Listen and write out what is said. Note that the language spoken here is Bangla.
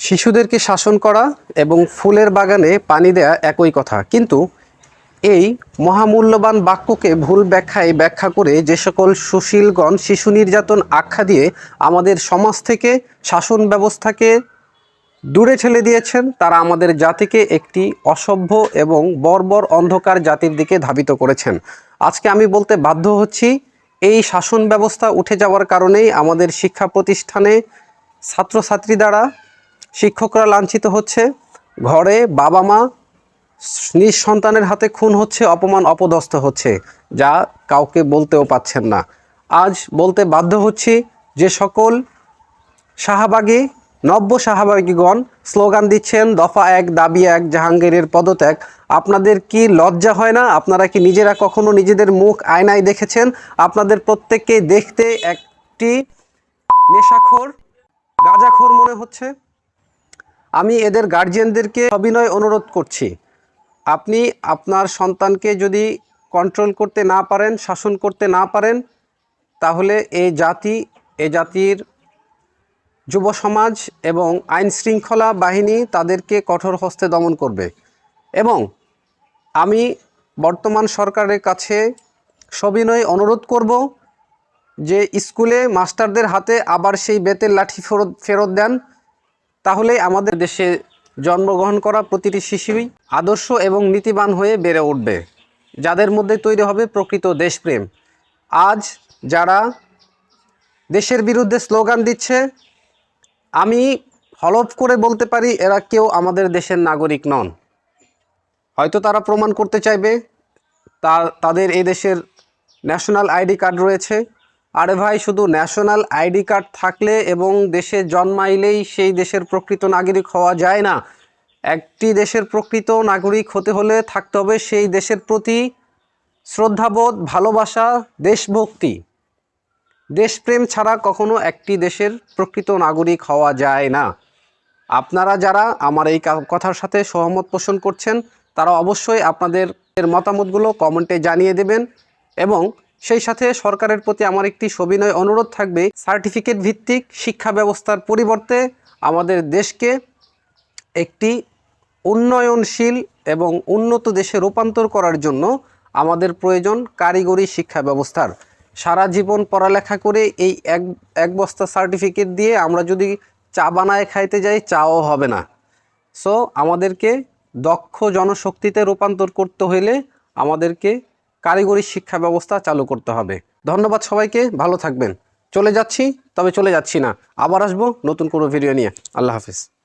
শিশুদেরকে শাসন করা এবং ফুলের বাগানে পানি দেয়া একই কথা। কিন্তু এই মহামূল্যবান বাক্যকে ভুল ব্যাখ্যায় ব্যাখ্যা করে যে সকল সুশীলগণ, শিশু নির্যাতন আখ্যা দিয়ে আমাদের সমাজ থেকে শাসন ব্যবস্থাকে দূরে ঠেলে দিয়েছেন, তারা আমাদের জাতিকে একটি অসভ্য এবং বর্বর অন্ধকার জাতির দিকে ধাবিত করেছেন। আজকে আমি বলতে বাধ্য হচ্ছি, এই শাসন ব্যবস্থা উঠে যাওয়ার কারণেই আমাদের শিক্ষা প্রতিষ্ঠানে ছাত্রছাত্রী দ্বারা শিক্ষকরা লাঞ্ছিত হচ্ছে। ঘরে বাবা মা নিজ সন্তানের হাতে খুন হচ্ছে, অপমান অপদস্থ হচ্ছে, যা কাউকে বলতেও পাচ্ছেন না। আজ বলতে বাধ্য হচ্ছি যে সকল শাহবাগী, নব্য শাহবাগীগণ স্লোগান দিচ্ছেন, দফা এক, দাবি এক, জাহাঙ্গীরের পদত্যাগ। আপনাদের কি লজ্জা হয় না? আপনারা কি নিজেরা কখনো নিজেদের মুখ আয়নায় দেখেছেন? আপনাদের প্রত্যেককে দেখতে একটি নেশাখোর, গাঁজাখোর মনে হচ্ছে? আমি এদের গার্জিয়ানদেরকে সবিনয় অনুরোধ করছি। আপনি আপনার সন্তানকে যদি কন্ট্রোল করতে না পারেন, শাসন করতে না পারেন, তাহলে এই জাতি, এ জাতির যুব সমাজ এবং আইন শৃঙ্খলা বাহিনী তাদেরকে কঠোর হস্তে দমন করবে। এবং আমি বর্তমান সরকারের কাছে সবিনয় অনুরোধ করব যে স্কুলে মাস্টারদের হাতে আবার সেই বেতের লাঠি ফেরত ফেরত দেন। তাহলে আমাদের দেশে জন্মগ্রহণ করা প্রতিটি শিশুই আদর্শ এবং নীতিবান হয়ে বেড়ে উঠবে, যাদের মধ্যে তৈরি হবে প্রকৃত দেশপ্রেম। আজ যারা দেশের বিরুদ্ধে স্লোগান দিচ্ছে, আমি হলফ করে বলতে পারি, এরা কেউ আমাদের দেশের নাগরিক নন। হয়তো তারা প্রমাণ করতে চাইবে, তা, তাদের এই দেশের ন্যাশনাল আইডি কার্ড রয়েছে আরে ভাই, শুধু ন্যাশনাল আইডি কার্ড থাকলে এবং দেশে জন্মাইলেই সেই দেশের প্রকৃত নাগরিক হওয়া যায় না। একটি দেশের প্রকৃত নাগরিক হতে হলে থাকতে হবে সেই দেশের প্রতি শ্রদ্ধাবোধ, ভালোবাসা, দেশভক্তি। দেশপ্রেম ছাড়া কখনো একটি দেশের প্রকৃত নাগরিক হওয়া যায় না। আপনারা যারা আমার এই কথার সাথে সহমত পোষণ করছেন, তারা অবশ্যই আপনাদের মতামতগুলো কমেন্টে জানিয়ে দেবেন এবং সেই সাথে সরকারের প্রতি আমার একটি সবিনয় অনুরোধ থাকবে, সার্টিফিকেট ভিত্তিক শিক্ষা ব্যবস্থার পরিবর্তে আমাদের দেশকে একটি উন্নয়নশীল এবং উন্নত দেশে রূপান্তর করার জন্য আমাদের প্রয়োজন কারিগরি শিক্ষা ব্যবস্থার। সারা জীবন পড়ালেখা করে এই এক এক বস্তা সার্টিফিকেট দিয়ে আমরা যদি চা বানায় খাইতে যাই, চাও হবে না। সো আমাদেরকে দক্ষ জনশক্তিতে রূপান্তর করতে হলে আমাদেরকে কারিগরি শিক্ষা ব্যবস্থা চালু করতে হবে। ধন্যবাদ সবাইকে, ভালো থাকবেন। চলে যাচ্ছি, তবে চলে যাচ্ছি না। আবার আসব নতুন কোনো ভিডিও নিয়ে। আল্লাহ হাফিজ।